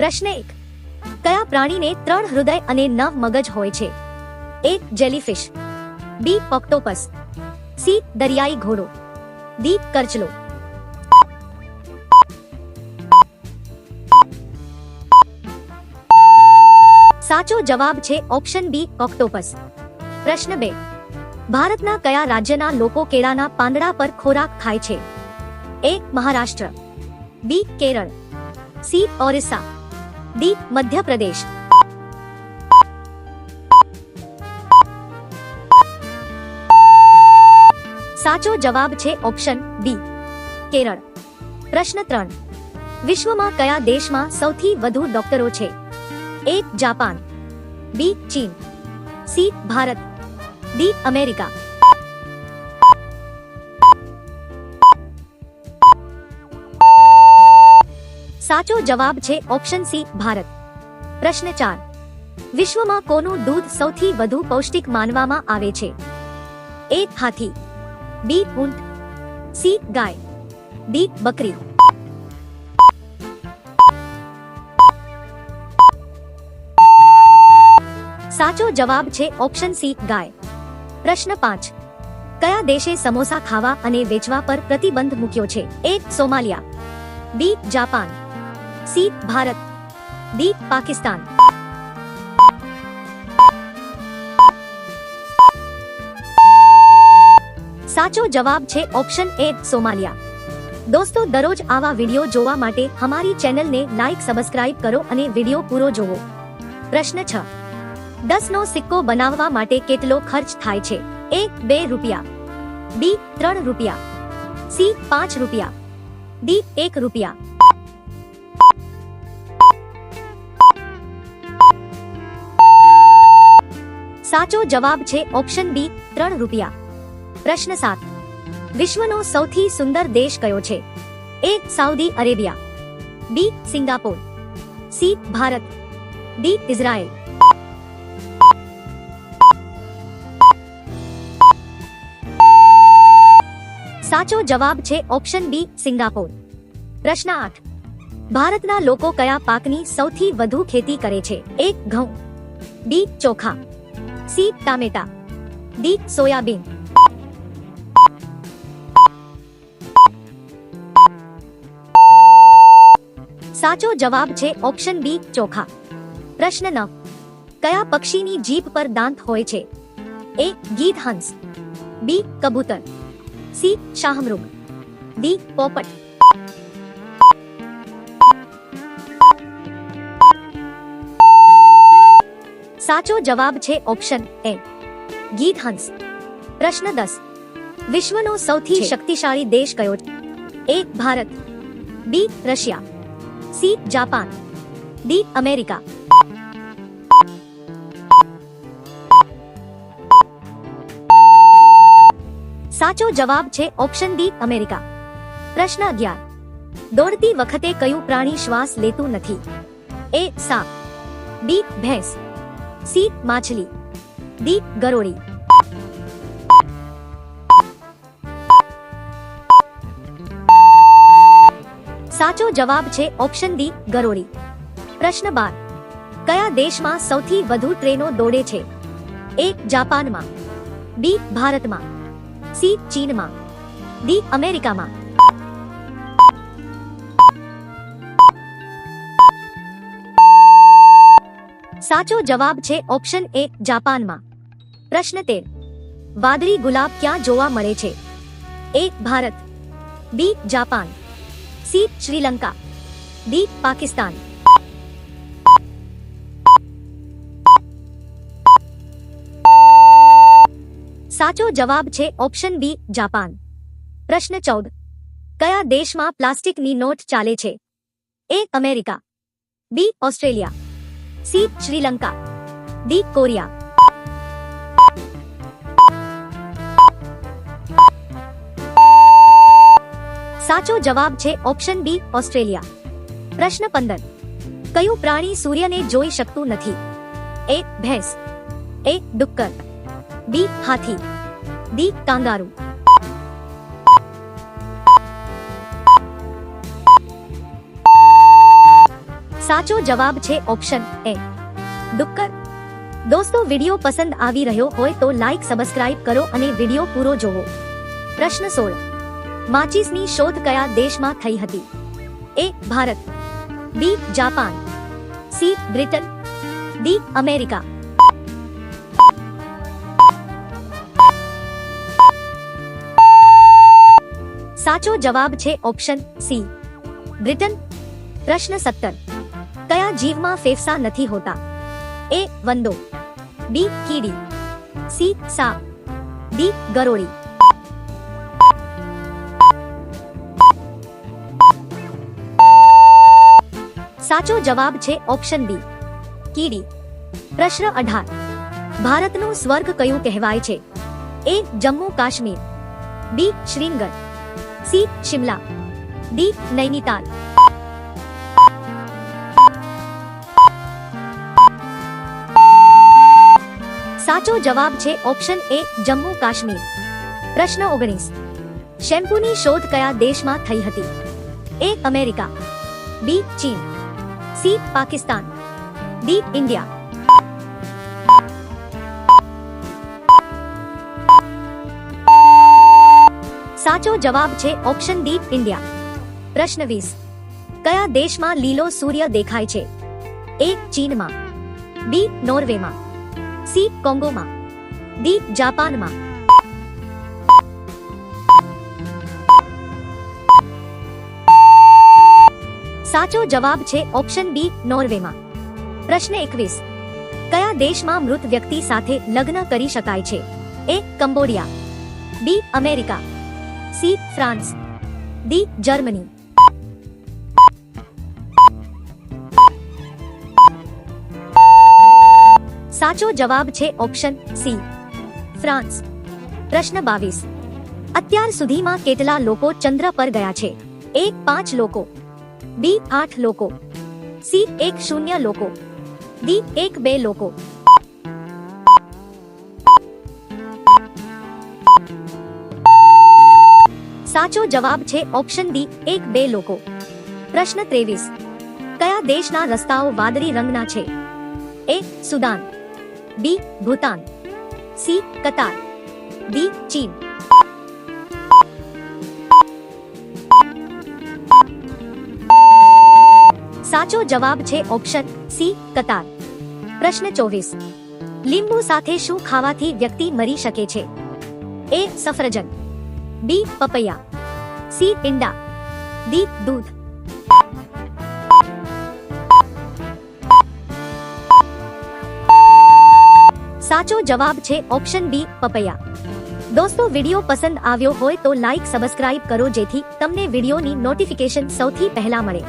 પ્રશ્ન એક કયા પ્રાણીને ત્રણ હૃદય અને નવ મગજ હોય છે એક જેલીફિશ બી ઓક્ટોપસ સી દરિયાઈ ઘોડો ડી કરચલો સાચો જવાબ છે ઓપ્શન બી ઓક્ટોપસ પ્રશ્ન બે ભારતના કયા રાજ્યના લોકો કેળાના પાંદડા પર ખોરાક ખાય છે એક Maharashtra B Kerala C Orissa D Madhya Pradesh साचो जवाब छे ऑप्शन बी केरल प्रश्न त्र विश्व में कया देश में सौथी वधु डॉक्टरों छे एक जापान बी चीन सी भारत डी अमेरिका સાચો જવાબ છે ઓપ્શન C ભારત. પ્રશ્ન 4 વિશ્વમાં કોનું દૂધ સૌથી વધુ પૌષ્ટિક માનવામાં આવે છે? A હાથી B ઊંટ C ગાય D બકરી સાચો જવાબ છે ઓપ્શન C ગાય. પ્રશ્ન 5 કયા દેશે સમોસા ખાવા અને વેચવા પર પ્રતિબંધ મૂક્યો છે? A Somalia B Japan C Bharat D Pakistan સાચો જવાબ છે ઓપ્શન એ સોમાલિયા દોસ્તો દરરોજ આવા વિડિયો જોવા માટે અમારી ચેનલને લાઇક સબસ્ક્રાઇબ કરો અને વિડિયો પૂરો જોવો પ્રશ્ન છ નો સિક્કો બનાવવા માટે કેટલો ખર્ચ થાય છે એ બે રૂપિયા બી ત્રણ રૂપિયા સી પાંચ રૂપિયા ડી એક રૂપિયા साचो जवाब छे ऑप्शन बी ₹3 प्रश्न 7 विश्व नो સૌથી સુંદર દેશ કયો છે A Saudi Arabia B Singapore C Bharat D Israel સાચો જવાબ છે ઓપ્શન બી સિંગાપોર પ્રશ્ન 8 ભારત ના લોકો કયા પાક ની સૌથી વધુ ખેતી કરે છે એ ઘઉં ડી ચોખા सी टमेटा डी सोयाबीन साचो जवाब छे ऑप्शन बी चोखा प्रश्न न कया पक्षी नी जीभ पर दांत होए छे ए गीत हंस बी कबूतर सी शाहमृग डी पोपट साचो जवाब छे ऑप्शन ए गीत हंस प्रश्न 10 विश्व नो સૌથી શક્તિશાળી દેશ કયોટ A Bharat B Russia C Japan D America સાચો જવાબ छे ऑप्शन डी अमेरिका प्रश्न 11 દોરતી વખતે કયો પ્રાણી શ્વાસ લેતો નથી એ સાપ બી ભેંસ સી માછલી ડી ગરોળી સાચો જવાબ છે ઓપ્શન ડી ગરોળી પ્રશ્ન બાર કયા દેશમાં સૌથી વધુ ટ્રેનો દોડે છે એ જાપાનમાં બી ભારતમાં સી ચીનમાં ડી અમેરિકામાં साचो जवाब छे ऑप्शन ए जापान मा प्रश्न तेर वादरी गुलाब क्या जोवा मरे छे A Bharat B Japan C Sri Lanka D Pakistan साचो जवाब छे ऑप्शन बी जापान प्रश्न चौदह क्या देश मा प्लास्टिक नी नोट चाले छे A America B Australia C Sri Lanka D Korea साचो जवाब छे ऑप्शन बी ऑस्ट्रेलिया प्रश्न पंदर क्यू प्राणी सूर्य ने जोई सकत नहीं ए भैंस ए डुक्कर बी हाथी डी कांगारू સાચો જવાબ છે ઓપ્શન એ ડુક્કર દોસ્તો વિડીયો પસંદ આવી રહ્યો હોય તો લાઈક સબસ્ક્રાઇબ કરો અને વિડીયો પૂરો જોવો પ્રશ્ન સોળ માચિસની શોધ કયા દેશમાં થઈ હતી A Bharat B Japan C Britain D America સાચો જવાબ છે ઓપ્શન સી બ્રિટન પ્રશ્ન સત્તર જીવમાં ફેફસા નથી હોતા એ વંદો બી કીડી સી સાપ ડી ગરોળી સાચો જવાબ છે ઓપ્શન બી કીડી પ્રશ્ન અઢાર ભારતનું સ્વર્ગ કયું કહેવાય છે A Jammu Kashmir B Srinagar C Shimla D Nainital साचो जवाब छे ऑप्शन ए जम्मू काश्मीर प्रश्न ओगनीस शेम्पू नी शोध कया देश मा थई हती ए अमेरिका बी चीन सी पाकिस्तान डी इंडिया साचो जवाब छे ऑप्शन डी इंडिया प्रश्न वीस क्या देश मा लीलो सूर्य देखाय छे ए चीन मा बी नॉर्वे मा સી કોંગોમાં ડી જાપાનમાં સાચો જવાબ છે ઓપ્શન બી નોર્વેમાં પ્રશ્ન એકવીસ કયા દેશમાં મૃત વ્યક્તિ સાથે લગ્ન કરી શકાય છે A Cambodia B America C France D Germany साचो जवाब छे ऑप्शन सी फ्रांस प्रश्न बावीस अत्यार सुधी मा केटला लोको चंद्र पर गया छे एक पांच लोको बी आठ लोको सी एक शून्य लोको डी एक बे लोको साचो जवाब छे ऑप्शन डी एक बे लोको प्रश्न तेवीस क्या देश ना रस्ताओ वादरी रंग ना छे A Sudan B Bhutan C Qatar D चीन साचो जवाब छे ऑप्शन सी कतार प्रश्न चौबीस लींबू साथ शू खावा व्यक्ति मरी सके ए सफरजन बी पपैया सी इंडा डी दूध સાચો જવાબ છે ઓપ્શન બી પપૈયા દોસ્તો વિડીયો પસંદ આવ્યો હોય તો લાઈક સબસ્ક્રાઇબ કરો જેથી તમને વિડિયોની નોટિફિકેશન સૌથી પહેલા મળે